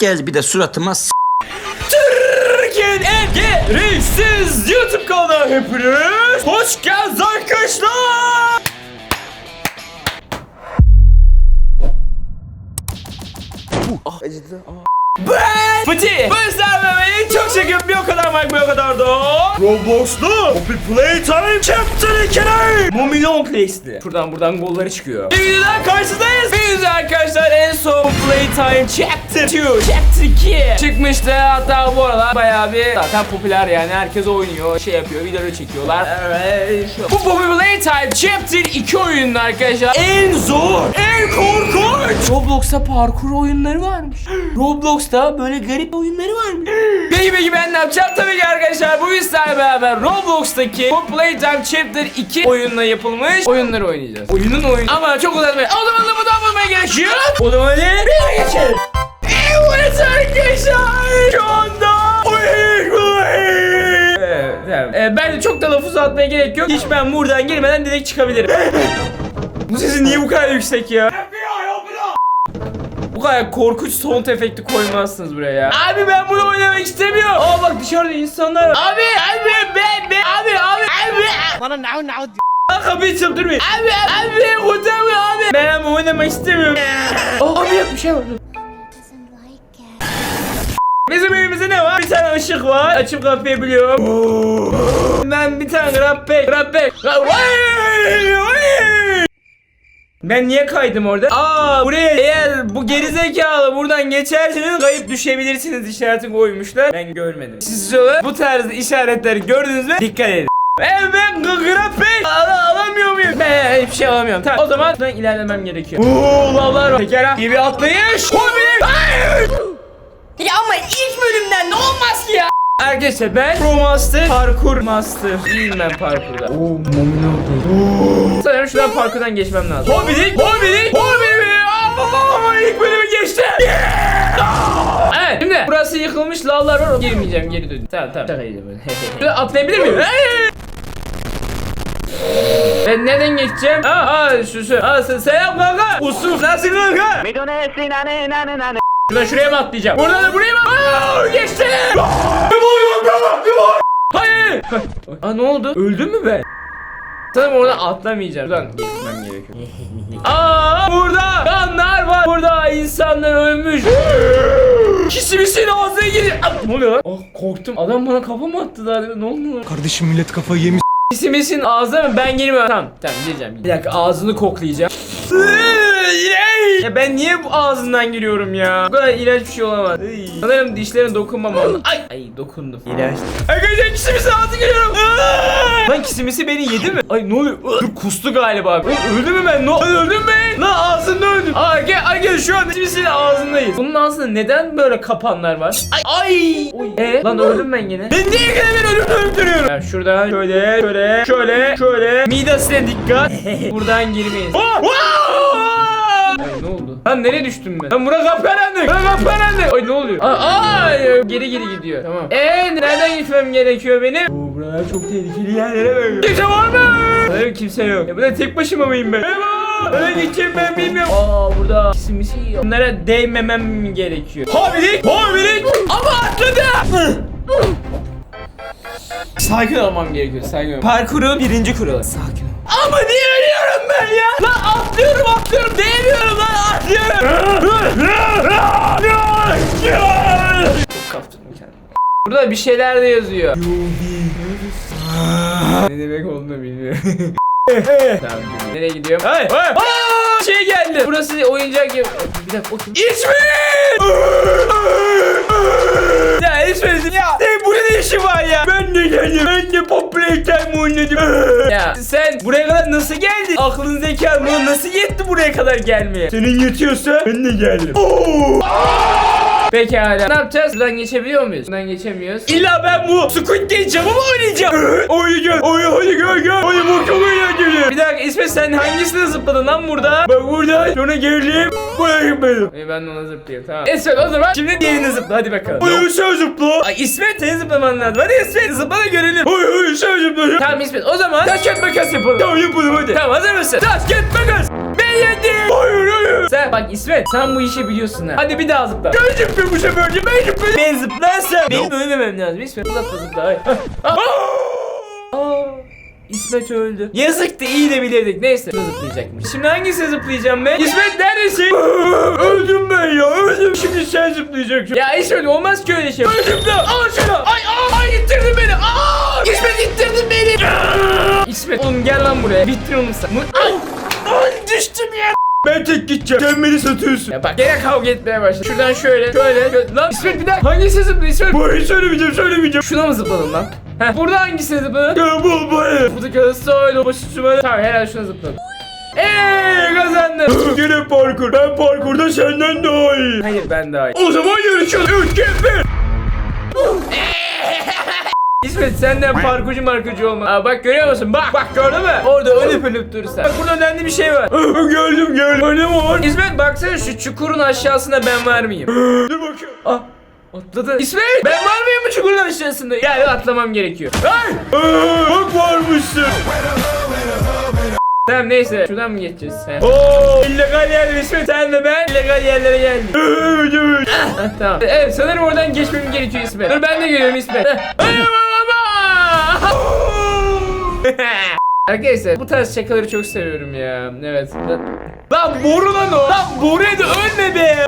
Gel bir de suratıma s- Türkiye'nin en gereksiz YouTube kanalına hepiniz. Hoş geldiniz arkadaşlar. Ben Fatih. Bu izlenmemeyi çok çekim bir o kadar bak bir o kadar da. Roblox'lu Poppy Playtime Chapter 2'de. Bu milyon plays'li. Şuradan buradan golları çıkıyor. Bir videodan karşınızdayız. Biz arkadaşlar en son Playtime Chapter 2. Chapter 2 çıkmıştı. Hatta bu aralar bayağı bir zaten popüler yani. Herkes oynuyor, şey yapıyor, videoları çekiyorlar. Evet. Bu Poppy Playtime Chapter 2 oyunun arkadaşlar en zor, en korkunç. Roblox'ta parkur oyunları varmış. Roblox'ta böyle garip oyunları varmış. Peki peki ben ne yapacağım? Tabii ki arkadaşlar bu sizlerle beraber Roblox'taki bu Playtime Chapter 2 oyunla yapılmış oyunları oynayacağız. Oyunun oyunu. Ama çok uzatmayın. O zaman da bu da bulmaya gerekiyor. O zaman hadi bir geçelim. Evet arkadaşlar şu anda. Ee, ben de çok da laf uzatmaya gerek yok. Hiç ben buradan girmeden direkt çıkabilirim. bu sesi niye bu kadar yüksek ya? Kadar korkunç sound efekti koymazsınız buraya ya. Abi ben bunu oynamak istemiyorum. Aa bak dışarıda insanlar var. Abi abi be be abi abi abi. Bana now Aa, Kapıyı çıldırmayın. Abi abi kurtarma abi. Ben ama oynamak istemiyorum. Aa, abi yok bir şey var. Bizim evimizde ne var? Bir tane ışık var. Açıp kapayabiliyorum. ben bir tane pack. Vay, vay. Ben niye kaydım orada? Aa buraya eğer bu gerizekalı buradan geçerseniz kayıp düşebilirsiniz işareti koymuşlar. Ben görmedim. Siz olarak bu tarz işaretleri gördünüz mü? Dikkat edin. Evet ben grab pack Ala, alamıyor muyum? Ben hiçbir şey alamıyorum. Tamam o zaman buradan ilerlemem gerekiyor. Oo lavlar var. Tekera gibi atlayış. Hobi. Hayır. Ya ama ilk bölümden ne olmaz ki ya? Arkadaşlar ben Pro Master Parkur Master değilim ben parkurda. Oo momino oldu. Sanırım şuradan parkurdan geçmem lazım. Hobidik, hobidik, hobidik. Aa, ilk bölümü geçti. Yeah! Evet şimdi burası yıkılmış lavlar var. Girmeyeceğim geri dön. Tamam tamam. Şaka. Şurada atlayabilir miyim? Ben neden geçeceğim? Aa, aa şu şu. Aa, se- selam kanka. Usuf nasıl kanka? Şuradan şuraya mı atlayacağım? Buradan da buraya mı? Aa, geçtim. Ne oluyor? Ne var? Hayır. Aa ne oldu? Öldüm mü ben? Sanırım oradan atlamayacağım. Buradan geçmem gerekiyor. Aa burada kanlar var. Burada insanlar ölmüş. Kişimizin ağzına giriyor. Ne oluyor lan? Oh korktum. Adam bana kafa mı attı daha? Ne oldu lan? Kardeşim millet kafayı yemiş. Kişimizin ağzına mı? Ben girmiyorum. Tamam tamam gireceğim. Bir dakika ağzını koklayacağım. Ya ben niye bu ağzından giriyorum ya? Bu kadar iğrenç bir şey olamaz. Sanırım dişlerine dokunmamam. Ay ay dokundum. İğrenç. Arkadaşlar kisimisi ağzı giriyorum. Lan kisimisi beni yedi mi? Ay ne oluyor? Dur kustu galiba. Oğlum öldü mü ben? Ne? Lan öldüm ben. Lan ağzında öldüm. Ay gel şu an kisimisiyle ağzındayız. Bunun ağzında neden böyle kapanlar var? Ay ay. E lan öldüm ben yine. Ben niye ben ölümle öldürüyorum? Ben şuradan şöyle şöyle şöyle şöyle. Midesine dikkat. Buradan girmeyin. Aa! Aa! Ay ne oldu? Lan nereye düştüm ben? Lan bura kapkaranlık. Bura kapkaranlık. Ay ne oluyor? Aa, aa, geri geri gidiyor. Tamam. Eee nereden gitmem gerekiyor benim? Oo buralar çok tehlikeli yerlere böyle. Kimse var mı? Hayır kimse yok. Ya burada tek başıma mıyım ben? Merhaba. Nereye gideceğim ben bilmiyorum. Aa burada kisimisi yok. Bunlara değmemem mi gerekiyor? Habilik. Habilik. Ama atladı. Sakin olmam gerekiyor. Sakin ol. Parkurun birinci kuralı. Sakin ol. Ama niye ölüyorum ben ya? Lan atlıyorum atlıyorum değmiyorum lan atlıyorum. Çok kaptım kendimi. Burada bir şeyler de yazıyor. ne demek olduğunu bilmiyorum. tamam. Nereye gidiyorum? Hayır. Aa, şey geldi. Burası oyuncak gibi. Bir dakika. o kim? Ya İsmet ya. Senin burada ne işin var ya? Ben de geldim. Ben de popülerken oynadım. ya sen buraya kadar nasıl geldin? Aklın zekan buna nasıl yetti buraya kadar gelmeye? Senin yetiyorsa ben de geldim. Pekala. Ne yapacağız? Buradan geçebiliyor muyuz? Buradan geçemiyoruz. İlla ben bu Squid Game camı mı oynayacağım? oynayacağım. Oy hadi gel gel. Oy bu çok eğlenceli. Bir dakika İsmet sen hangisine zıpladın lan burada? Bak burada. Sonra gerileyim. Buraya gitmedim. İyi ben de ona zıplayayım tamam. İsmet o zaman şimdi diğerini zıpla hadi bakalım. Oy sen zıpla. Ay İsmet senin zıplaman lazım. Hadi İsmet zıpla da görelim. Oy oy sen zıpla. Tamam İsmet o zaman taş kağıt makas yapalım. Tamam yapalım hadi. Tamam hazır mısın? Taş kağıt makas. Yendim. Hayır hayır Heh, bak İsmet sen bu işi biliyorsun ha. Hadi bir daha zıpla. Ben zıplıyorum bu seferce ben zıplıyorum. Ben zıplarsam benim ölmemem lazım. İsmet zıpla zıpla. Ay. Aa, İsmet öldü. Yazıktı iyi de bilirdik. Neyse zıplayacakmış. Şimdi hangisine zıplayacağım ben? İsmet neredesin? öldüm ben ya öldüm. Şimdi sen zıplayacaksın. Ya İsmet olmaz ki öyle şey. Öl zıpla. Al şunu. Ay ay ay ittirdin beni. Aa! İsmet ittirdin beni. İsmet oğlum gel lan buraya. Bittin oğlum sen. Ay, düştüm ya. Ben tek gideceğim. Sen beni satıyorsun. Ya bak gene kavga etmeye başladı. Şuradan şöyle, şöyle, şöyle. Lan İsmet bir dakika. Hangisi zıplıyor İsmet? Bu söylemeyeceğim, söylemeyeceğim. Şuna mı zıpladın lan? Heh. Burada hangisine zıpladın? Ya bu bu. Buradaki arası öyle, başı şöyle. Tamam herhalde şuna zıpladım. Eee kazandım. Yine parkur. Ben parkurda senden daha iyi. Hayır ben daha iyi. O zaman yarışalım. 3 kez bir. İsmet senden parkurcu markucu olma. Aa, bak görüyor musun? Bak bak gördün mü? Orada ölüp ölüp durursan. Bak burada önemli bir şey var. gördüm gördüm. Öyle mi var? İsmet baksana şu çukurun aşağısına ben var mıyım? Dur bakayım. Ah. Atladı. İsmet ben var mıyım bu çukurun aşağısında? Yani atlamam gerekiyor. Ay! Bak varmışsın. Tamam neyse şuradan mı geçeceğiz? He. Oo illegal yerler İsmet sen de ben illegal yerlere geldik. Ah, tamam. Evet sanırım oradan geçmem gerekiyor İsmet. Dur ben de geliyorum İsmet. Ay! Arkadaşlar bu tarz şakaları çok seviyorum ya. Evet. Lan boru lan o. Lan boruydu ölme be.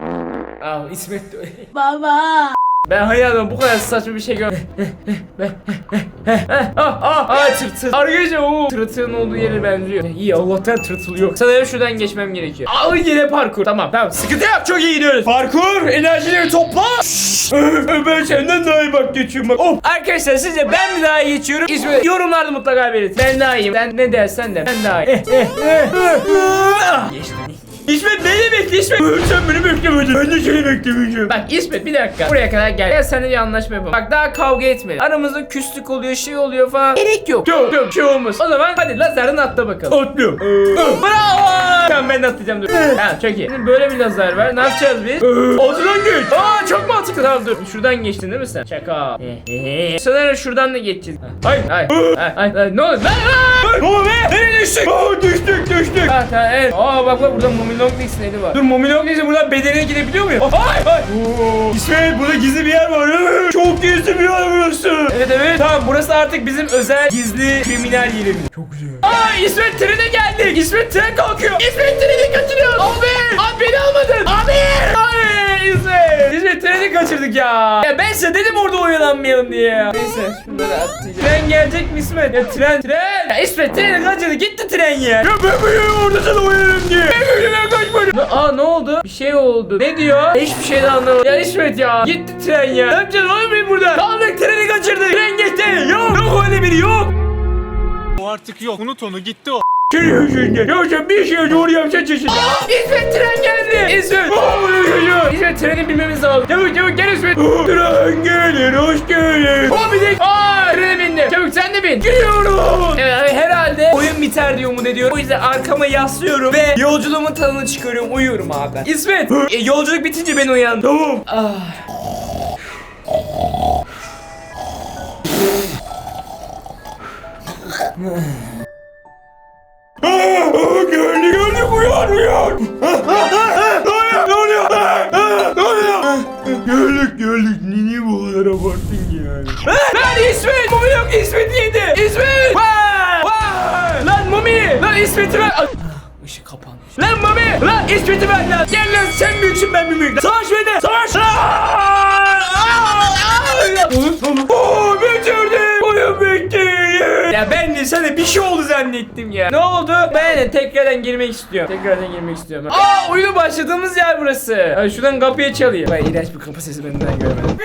Ah İsmet de Baba. Ben hayatımda bu kadar saçma bir şey görmedim. ah ah ah tırtıl. Arkadaşlar o tırtılın olduğu yere benziyor. İyi Allah'tan tırtıl yok. Sanırım şuradan geçmem gerekiyor. Al yine parkur. Tamam tamam sıkıntı yok çok iyi gidiyoruz. Parkur enerjileri topla. ben senden daha iyi bak geçiyorum bak. Oh. Arkadaşlar sizce ben mi daha iyi geçiyorum? İsmi yorumlarda mutlaka belirtin. Ben daha iyiyim. Sen ne dersen de ben daha iyi. Geçtim. İsmet beni bekle İsmet. Sen beni beklemedin. Ben de seni beklemeyeceğim. Bak İsmet bir dakika. Buraya kadar gel. Gel seninle bir anlaşma yapalım. Bak daha kavga etmeyelim. Aramızda küslük oluyor şey oluyor falan. Gerek yok. Yok yok şey olmaz. O zaman hadi lazerden atla bakalım. Atlıyorum. Bravo. Tamam ben de atlayacağım dur. Tamam çok iyi. Şimdi böyle bir lazer var. Ne yapacağız biz? Ortadan geç. Aa çok mantıklı. Tamam dur. Şuradan geçtin değil mi sen? Şaka. Sanırım şuradan da geçeceğiz. Hayır. Hayır. Hayır. Hayır. Ne oldu? Lan! Ne oldu be? Nereye düştük? Aa düştük düştük. Ha tamam evet. Aa bak bak burada Momilong Nix'in eli var. Dur Momilong Nix'in buradan bedenine gidebiliyor muyum? Hayır. Oo. İsmail burada gizli bir yer var. Çok gizli bir yer burası. Evet evet. Tamam burası artık bizim özel gizli kriminal yerimiz. Çok güzel. Aa İsmet trene geldik. İsmet tren kalkıyor. İsmet treni kaçırıyor. Abi. Abi beni almadın. Abi. Abi İsmet. İsmet treni kaçırdık ya. Ya ben size dedim orada oyalanmayalım diye ya. Neyse şunları atlayacağım. Tren gelecek mi İsmet? Ya tren. Tren. Ya İsmet treni kaçırdı. Gitti tren ya. Ya ben biliyorum orada sana oyalanım diye. Ben öyle kaçmadım. Aa ne oldu? Bir şey oldu. Ne diyor? Hiçbir şey de anlamadım. Ya İsmet ya. Gitti tren ya. Ne yapacağız oğlum biz burada? Kaldık treni kaçırdık. Tren gitti. Yok. Yok öyle biri yok. O artık yok. Unut onu gitti o. Senin yüzünden. Ya sen bir şey doğru yapacaksın çeşit. İsmet tren geldi. İsmet. Oh, İsmet treni bilmemiz lazım. Çabuk çabuk gel İsmet. Tren gelir hoş gelir. O bir de. Aa trene bindim. Çabuk sen de bin. Gidiyorum. Evet herhalde oyun biter diye umut ediyorum. O yüzden arkama yaslıyorum ve yolculuğumun tadını çıkarıyorum. Uyuyorum abi. İsmet. e, yolculuk bitince ben uyan. Tamam. Ah. Geldi uyan uyan. Ne oluyor? Ne oluyor? Geldik geldik. Niye bu kadar abarttın yani? Lan İsmet! Mumi yok İsmet yedi. İsmet! Vay! Vay! Lan Mumi! Lan İsmet'i ver. Işık kapanmış. Lan Mami! Lan İsmet'i ver lan! Gel lan sen büyüksün ben bir büyük. Savaş beni! Savaş! Oo bitirdim! Oyun bitti! Ya ben de sana bir şey oldu zannettim ya. Ne oldu? Ben tekrardan girmek istiyorum. Tekrardan girmek istiyorum. Aa oyuna başladığımız yer burası. Ha, şuradan kapıya çalıyor. Vay iğrenç bir kapı sesi benden görmedim.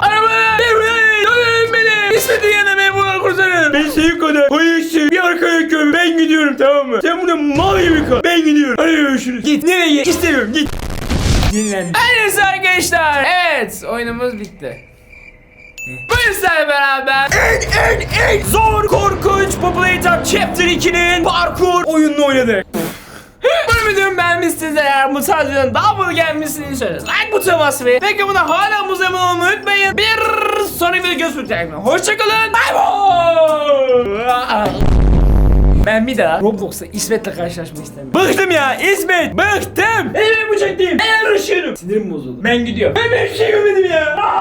Araba! Dönün beni! Yanına beni buradan kurtarın. Ben senin kadar bayıksın. Bir arkaya köy. Ben gidiyorum tamam mı? Sen burada mal gibi kal. Ben gidiyorum. Hadi görüşürüz. Git. Nereye? İstemiyorum. Git. Dinlen. Neyse arkadaşlar. Evet. Oyunumuz bitti. Bu yüzden beraber en en en zor korkunç Populator Chapter 2'nin parkur oyununu oynadık. Bu videomu beğenmişsiniz eğer bu tarz videonun daha fazla gelmesini istiyorsanız like butonuna basmayı ve buna hala zaman olmayı unutmayın. Bir sonraki video görüşmek. Hoşçakalın. Bye bye. Ben bir daha Roblox'ta İsmet'le karşılaşmak istemiyorum. Bıktım ya İsmet. Bıktım. Sinirim bozuldu. Ben gidiyorum. Ben bir şey görmedim ya. Aa!